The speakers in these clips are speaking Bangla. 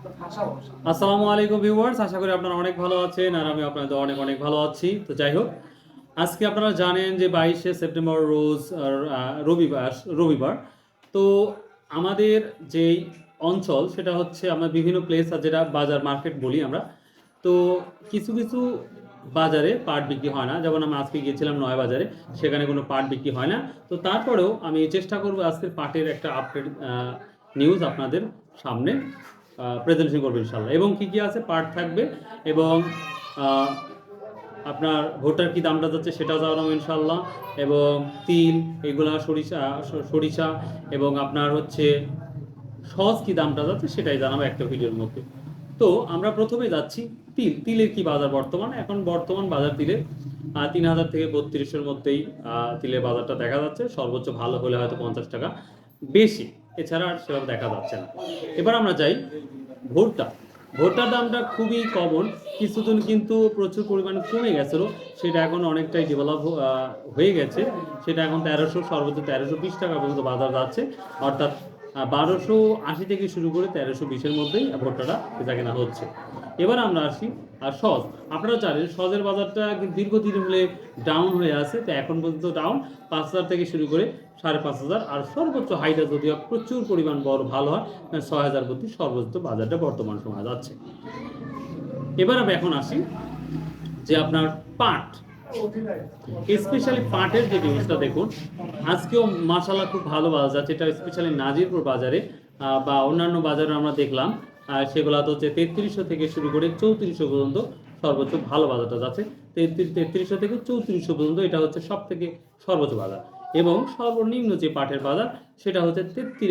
আসসালামু আলাইকুম ভিউয়ার্স, আশা করি আপনারা অনেক ভালো আছেন আর আমি আপনাদের অনেক অনেক ভালো আছি। তো যাই হোক, আজকে আপনারা জানেন যে বাইশে সেপ্টেম্বর রোজ রবিবার রবিবার। তো আমাদের যেই অঞ্চল, সেটা হচ্ছে আমরা বিভিন্ন প্লেস আর যেটা বাজার মার্কেট বলি আমরা, তো কিছু কিছু বাজারে পাট বিক্রি হয় না। যেমন আমি আজকে গিয়েছিলাম নয় বাজারে, সেখানে কোনো পাট বিক্রি হয় না। তো তারপরেও আমি চেষ্টা করব আজকের পাটের একটা আপডেট নিউজ আপনাদের সামনে। প্রেজেন্টেশন করব ইনশাল্লাহ এবং কি কি আছে? পার্ট থাকবে এবং আপনার ভোটার কি দামটা যাচ্ছে সেটাও জানাব ইনশাল্লাহ এবং তিল, এগুলা সরিষা সরিষা এবং আপনার হচ্ছে সহজ কি দামটা যাচ্ছে সেটাই জানাব একটা ভিডিওর মধ্যে। তো আমরা প্রথমে যাচ্ছি তিল। তিলের কি বাজার বর্তমান? এখন বর্তমান বাজার তিলে তিন হাজার থেকে বত্রিশের মধ্যেই তিলের বাজারটা দেখা যাচ্ছে। সর্বোচ্চ ভালো হলে হয়তো পঞ্চাশ টাকা বেশি। এছাড়া আর সেভাবে দেখা যাচ্ছে না। এবার আমরা যাই ভুট্টা। ভুট্টার দামটা খুবই কমন। কিছুদিন কিন্তু প্রচুর পরিমাণে কমে গেছিল। সেটা এখন অনেকটাই ডেভেলপ হয়ে গেছে। সেটা এখন তেরোশো, সর্বোচ্চ তেরোশো বিশ টাকা পর্যন্ত বাজার যাচ্ছে। অর্থাৎ বারোশো আশি থেকে শুরু করে তেরোশো বিশের মধ্যেই ভুট্টাটা বেচা কেনা হচ্ছে। এবার আমরা আসি আর সজ। আপনারা জানেন, সজের বাজারটা দীর্ঘদিন হলে ডাউন হয়ে আছে, তো এখন পর্যন্ত ডাউন পাঁচ হাজার থেকে শুরু করে সাড়ে পাঁচ হাজার। আর সর্বোচ্চ হাইটা যদি প্রচুর পরিমাণ বড়, ভালো হয় ছয় হাজার প্রতি সর্বোচ্চ বাজারটা বর্তমান সময় যাচ্ছে। এবার আমরা এখন আসি যে আপনার পাট। স্পেশালি পাটের যে জিনিসটা দেখুন, আজকেও মাসালা খুব ভালো বাজার যাচ্ছে এটা স্পেশালি নাজিরপুর বাজারে বা অন্যান্য বাজারে আমরা দেখলাম। সেগুলো তো হচ্ছে তেত্রিশশো থেকে শুরু করে চৌত্রিশশো পর্যন্ত সর্বোচ্চ ভালো বাজারটা যাচ্ছে। তেত্রিশ, তেত্রিশশো থেকে চৌত্রিশশো পর্যন্ত এটা হচ্ছে সব থেকে সর্বোচ্চ বাজার। এবং সর্বনিম্ন যে পাটের বাজার, সেটা হচ্ছে তেত্রিশ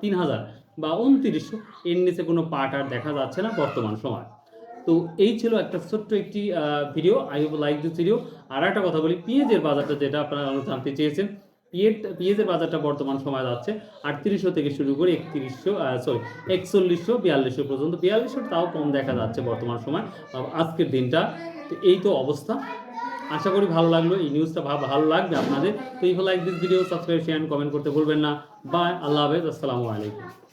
তিন হাজার বা উনত্রিশশো। এর নিচে কোনো পাট আর দেখা যাচ্ছে না বর্তমান সময়। তো এই ছিল একটা ছোট্ট একটি video I hope like this video আর একটা কথা বলি, পেঁয়াজের বাজারটা যেটা আপনারা জানতে চেয়েছেন পেঁয়াজ, পেঁয়াজের বাজারটা বর্তমান সময় যাচ্ছে আটত্রিশশো থেকে শুরু করে একত্রিশশো সরি একচল্লিশশো, বিয়াল্লিশশো পর্যন্ত। বিয়াল্লিশশো তাও কম দেখা যাচ্ছে বর্তমান সময় আজকের দিনটা। তো এই তো অবস্থা। আশা করি ভালো লাগল, এই নিউজটা ভালো লাগবে আপনাদের। তো এই like this video subscribe share comment করতে ভুলবেন না। বাই আল্লাহ হাফেজ, আসসালামু আলাইকুম।